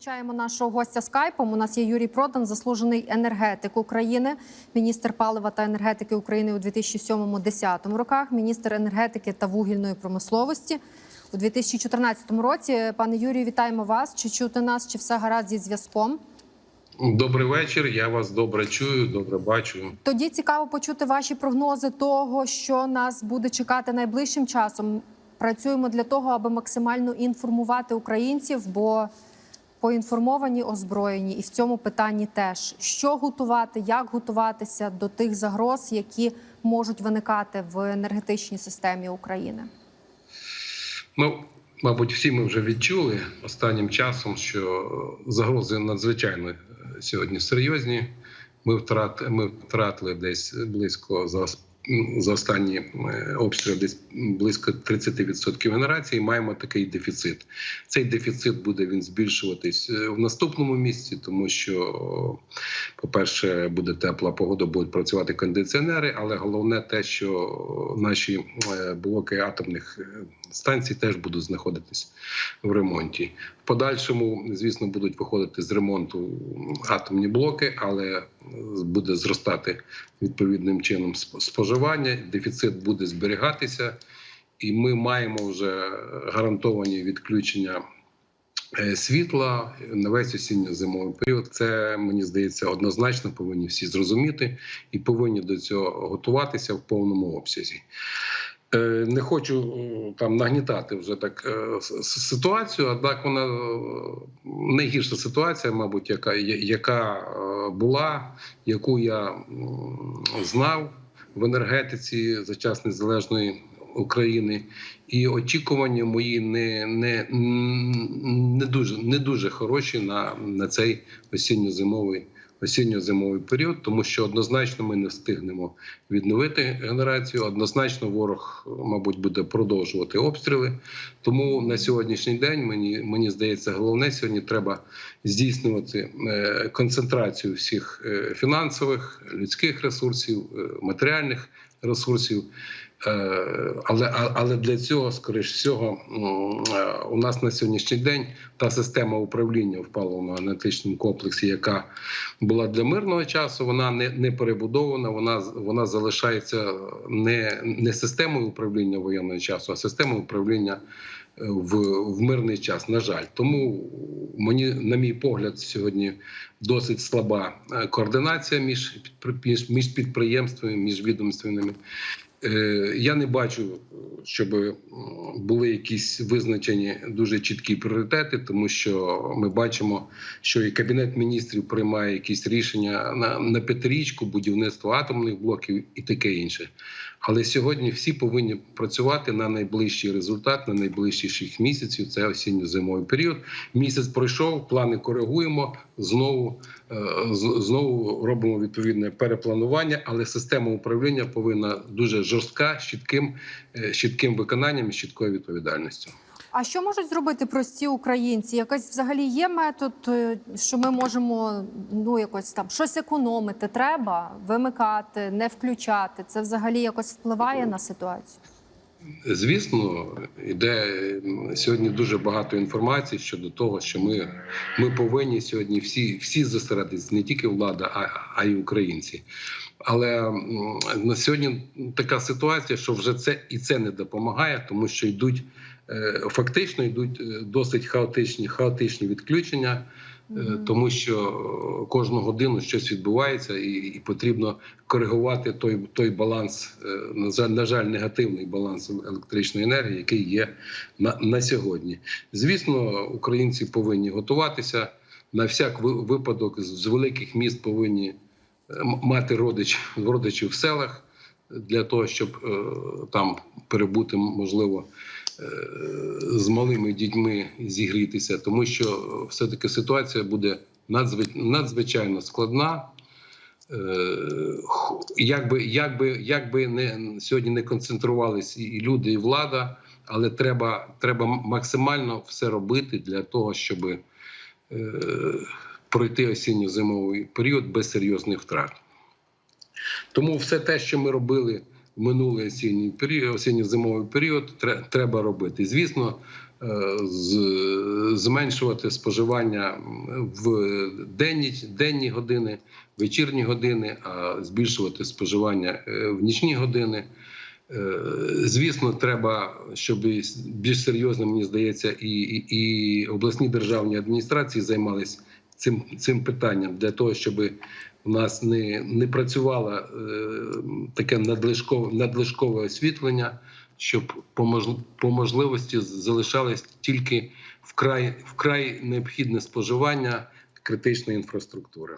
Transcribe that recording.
Долучаємо нашого гостя скайпом. У нас є Юрій Продан, заслужений енергетик України, міністр палива та енергетики України у 2007-2010 роках, міністр енергетики та вугільної промисловості у 2014 році. Пане Юрію, вітаємо вас. Чи чути нас? Чи все гаразд зі зв'язком? Добрий вечір. Я вас добре чую, добре бачу. Тоді цікаво почути ваші прогнози того, що нас буде чекати найближчим часом. Працюємо для того, аби максимально інформувати українців, бо поінформовані, озброєні, і в цьому питанні теж що готувати, як готуватися до тих загроз, які можуть виникати в енергетичній системі України. Ну, мабуть, всі ми вже відчули останнім часом, що загрози надзвичайно е, сьогодні серйозні. Ми втрат, ми втратили десь близько за за останні е, обстріли десь близько 30% генерації. Маємо такий дефіцит. Цей дефіцит буде він збільшуватись е, в наступному місці, тому що, по-перше, буде тепла погода, будуть працювати кондиціонери, але головне те, що наші е, блоки атомних станцій теж будуть знаходитись в ремонті. В подальшому, звісно, будуть виходити з ремонту атомні блоки, але буде зростати відповідним чином споживання. Дефіцит буде зберігатися, і ми маємо вже гарантовані відключення. Світла на весь осінньо-зимовий період, це мені здається однозначно повинні всі зрозуміти і повинні до цього готуватися в повному обсязі. Не хочу там нагнітати вже так ситуацію, однак вона найгірша ситуація, мабуть, яка яка була, яку я знав в енергетиці за час незалежної України, і очікування мої не не, не дуже не дуже хороші на, на цей осінньо-зимовий осінньо-зимовий період, тому що однозначно ми не встигнемо відновити генерацію. Однозначно, ворог, мабуть, буде продовжувати обстріли. Тому на сьогоднішній день мені мені здається, головне сьогодні треба здійснювати концентрацію всіх фінансових, людських ресурсів, матеріальних ресурсів. Але але для цього, скоріш всього, у нас на сьогоднішній день та система управління в паливно-енергетичному комплексі, яка була для мирного часу, вона не не перебудована. Вона вона залишається не не системою управління воєнного часу, а системою управління в, в мирний час. На жаль, тому мені, на мій погляд, сьогодні досить слаба координація між, між підприємствами, між відомственними. Я не бачу, щоб були якісь визначені дуже чіткі пріоритети, тому що ми бачимо, що і кабінет міністрів приймає якісь рішення на на п'ятирічку будівництва атомних блоків і таке інше. Але сьогодні всі повинні працювати на найближчий результат, на найближчі 6 місяців. Це осінньо-зимовий період. Місяць пройшов, плани коригуємо. Знову знову робимо відповідне перепланування, але система управління повинна дуже жорстка, з чітким, чітким виконанням і чіткою відповідальністю. А що можуть зробити прості українці? Якась взагалі є метод, що ми можемо ну якось там щось економити? Треба вимикати, не включати. Це взагалі якось впливає на ситуацію? Звісно, іде сьогодні дуже багато інформації щодо того, що ми ми повинні сьогодні всі всі зосередитися, не тільки влада, а, а й українці. Але на сьогодні така ситуація, що вже це і це не допомагає, тому що йдуть фактично йдуть досить хаотичні, хаотичні відключення. Тому що кожну годину щось відбувається, і і потрібно коригувати той той баланс, на жаль, на жаль, негативний баланс електричної енергії, який є на, на сьогодні. Звісно, українці повинні готуватися на всяк випадок з великих міст повинні мати родичів родичів в селах для того, щоб там перебути можливо з малими дітьми зігрітися, тому що все таки ситуація буде надзвичайно складна. Якби якби, якби не сьогодні не концентрувалися і люди, і влада, але треба треба максимально все робити для того, щоб е, пройти осінньо-зимовий період без серйозних втрат. Тому все те, що ми робили минулий осінній період, осінньо-зимовий період, треба робити. Звісно, е, зменшувати споживання в денні, денні години, вечірні години, а збільшувати споживання е, в нічні години. Е, Звісно, треба, щоб більш серйозно, мені здається, і, і, обласні державні адміністрації займалися цим, цим питанням для того, щоб у нас не, не працювало е, таке надлишкове, надлишкове освітлення, щоб по, мож, по можливості залишалось тільки вкрай, вкрай необхідне споживання критичної інфраструктури.